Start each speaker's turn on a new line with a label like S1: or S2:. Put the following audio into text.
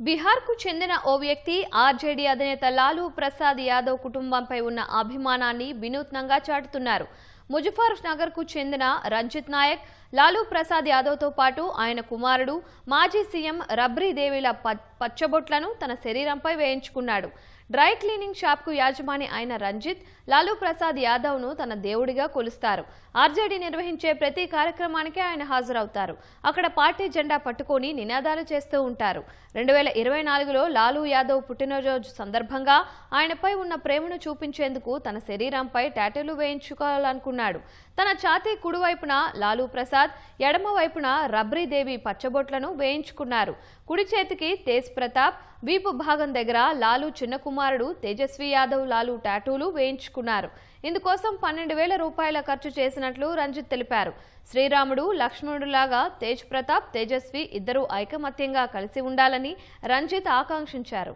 S1: బీహార్కు చెందిన ఓ వ్యక్తి ఆర్జేడీ అధినేత లాలూ ప్రసాద్ యాదవ్ కుటుంబంపై ఉన్న అభిమానాన్ని వినూత్నంగా చాటుతున్నారు. ముజఫర్ నగర్కు చెందిన రంజిత్ నాయక్ లాలూ ప్రసాద్ యాదవ్తో పాటు ఆయన కుమారుడు మాజీ సీఎం రబ్రీదేవిల పచ్చబొట్లను తన శరీరంపై వేయించుకున్నాడు. డ్రై క్లీనింగ్ షాప్కు యాజమాని అయిన రంజిత్ లాలూ ప్రసాద్ యాదవ్ను తన దేవుడిగా కొలుస్తారు. ఆర్జేడీ నిర్వహించే ప్రతి కార్యక్రమానికి ఆయన హాజరవుతారు. అక్కడ పార్టీ జెండా పట్టుకొని నినాదాలు చేస్తూ ఉంటారు. రెండు వేల ఇరవై నాలుగులో లాలూ యాదవ్ పుట్టినరోజు సందర్భంగా ఆయనపై ఉన్న ప్రేమను చూపించేందుకు తన శరీరంపై టాటూలు వేయించుకోవాలనుకున్నాడు తన ఛాతీ కుడివైపున లాలూ ప్రసాద్ ఎడమ వైపున రబ్రీదేవి పచ్చబొట్లను వేయించుకున్నారు. కుడి చేతికి తేజ్ ప్రతాప్ వీపు భాగం దగ్గర లాలూ చిన్న కుమారుడు తేజస్వి యాదవ్ లాలూ టాటూలు వేయించుకున్నారు. ఇందుకోసం పన్నెండు వేల రూపాయల ఖర్చు చేసినట్లు రంజిత్ తెలిపారు. శ్రీరాముడు లక్ష్మణుడులాగా తేజ్ ప్రతాప్ తేజస్వి ఇద్దరూ ఐకమత్యంగా కలిసి ఉండాలని రంజిత్ ఆకాంక్షించారు.